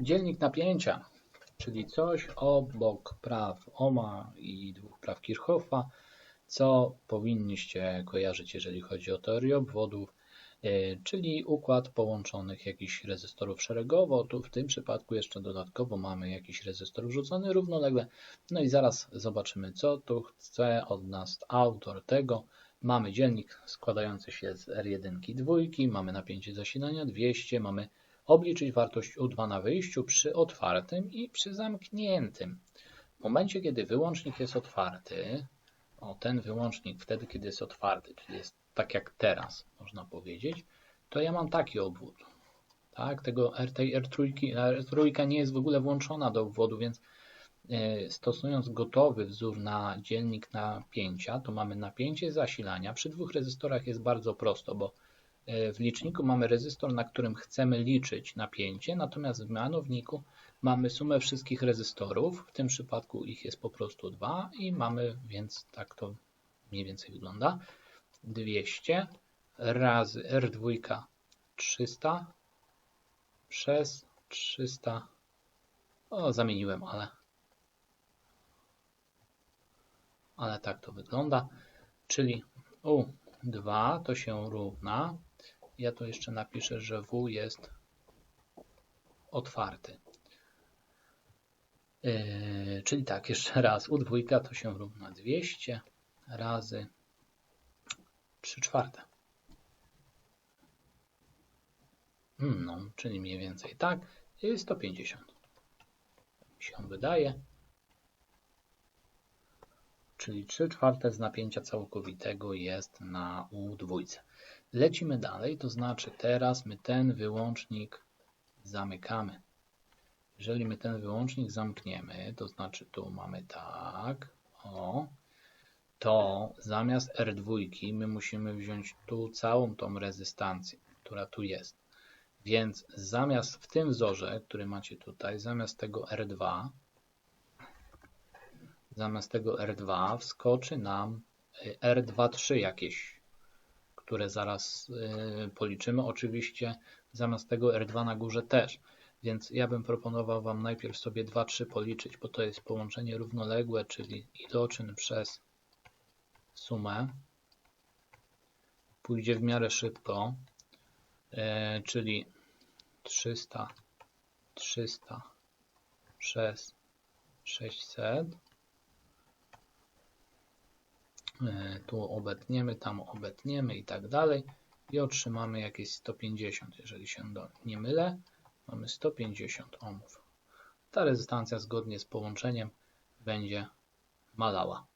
Dzielnik napięcia, czyli coś obok praw Ohma i dwóch praw Kirchhoffa, co powinniście kojarzyć, jeżeli chodzi o teorię obwodów, e, czyli układ połączonych jakichś rezystorów szeregowo. Tu w tym przypadku jeszcze dodatkowo mamy jakiś rezystor wrzucony równolegle. No i zaraz zobaczymy, co tu chce od nas autor tego. Mamy dzielnik składający się z R1 i 2, mamy napięcie zasilania 200, mamy obliczyć wartość U2 na wyjściu przy otwartym i przy zamkniętym. W momencie, kiedy wyłącznik jest otwarty, o ten wyłącznik wtedy, kiedy jest otwarty, czyli jest tak jak teraz, można powiedzieć, to ja mam taki obwód. Tak, tego tej R3, R3 nie jest w ogóle włączona do obwodu, więc e, stosując gotowy wzór na dzielnik napięcia, to mamy napięcie zasilania. Przy dwóch rezystorach jest bardzo prosto, bo w liczniku mamy rezystor, na którym chcemy liczyć napięcie, natomiast w mianowniku mamy sumę wszystkich rezystorów, w tym przypadku ich jest po prostu dwa i mamy, więc tak to mniej więcej wygląda, 200 razy R2 300 przez 300, o zamieniłem, ale ale tak to wygląda, czyli U2 to się równa ja tu jeszcze napiszę, że W jest otwarty. Yy, czyli tak, jeszcze raz, U2 to się równa 200 razy 3 czwarte. Hmm, no, czyli mniej więcej tak, jest 150. Mi się wydaje. Czyli 3 czwarte z napięcia całkowitego jest na U2. Lecimy dalej, to znaczy teraz my ten wyłącznik zamykamy. Jeżeli my ten wyłącznik zamkniemy, to znaczy tu mamy tak, o, to zamiast R2 my musimy wziąć tu całą tą rezystancję, która tu jest. Więc zamiast w tym wzorze, który macie tutaj, zamiast tego R2, zamiast tego R2 wskoczy nam y, R23 jakieś które zaraz y, policzymy. Oczywiście zamiast tego R2 na górze też. Więc ja bym proponował Wam najpierw sobie 2-3 policzyć, bo to jest połączenie równoległe, czyli iloczyn przez sumę. Pójdzie w miarę szybko, e, czyli 300, 300 przez 600 E, tu obetniemy, tam obetniemy i tak dalej i otrzymamy jakieś 150, jeżeli się nie mylę, mamy 150 ohmów. Ta rezystancja zgodnie z połączeniem będzie malała.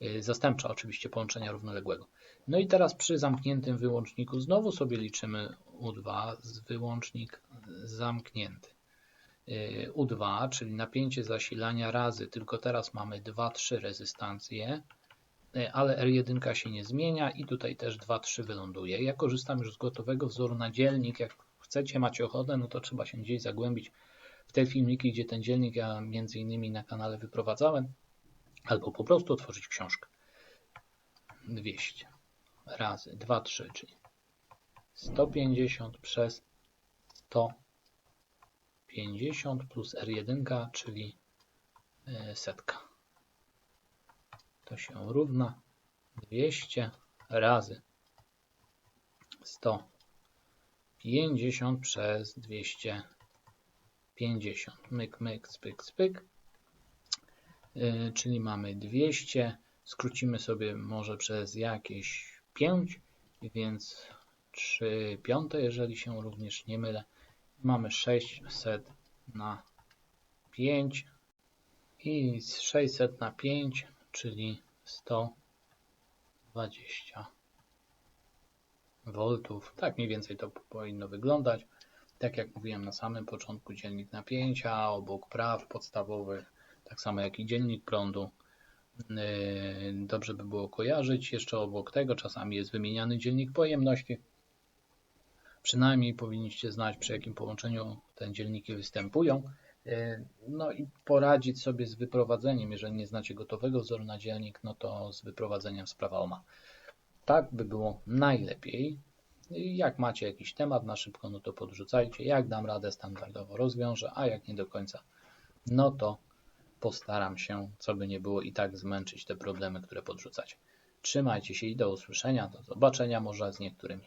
E, zastępcza oczywiście połączenia równoległego. No i teraz przy zamkniętym wyłączniku znowu sobie liczymy U2 z wyłącznik zamknięty. E, U2, czyli napięcie zasilania razy, tylko teraz mamy 2-3 rezystancje, E, ale R1 się nie zmienia i tutaj też 2-3 wyląduje. Ja korzystam już z gotowego wzoru na dzielnik. Jak chcecie, macie ochotę, no to trzeba się gdzieś zagłębić w te filmiki, gdzie ten dzielnik ja między innymi na kanale wyprowadzałem, albo po prostu otworzyć książkę. 200 razy 2, 3, czyli 150 przez 150 plus R1, czyli e, setka to się równa 200 razy 150 przez 250. Myk, myk, spyk, spyk. Yy, czyli mamy 200. Skrócimy sobie może przez jakieś 5, więc 3 piąte, jeżeli się również nie mylę. Mamy 600 na 5 i 600 na 5 czyli 120 V. Tak mniej więcej to powinno wyglądać. Tak jak mówiłem na samym początku, dzielnik napięcia obok praw podstawowych, tak samo jak i dzielnik prądu. Yy, dobrze by było kojarzyć. Jeszcze obok tego czasami jest wymieniany dzielnik pojemności. Przynajmniej powinniście znać, przy jakim połączeniu te dzielniki występują. E, no i poradzić sobie z wyprowadzeniem, jeżeli nie znacie gotowego wzoru na dzielnik, no to z wyprowadzeniem z prawa OMA. Tak by było najlepiej. Jak macie jakiś temat na szybko, no to podrzucajcie. Jak dam radę, standardowo rozwiążę, a jak nie do końca, no to postaram się, co by nie było, i tak zmęczyć te problemy, które podrzucacie. Trzymajcie się i do usłyszenia, do zobaczenia może z niektórymi.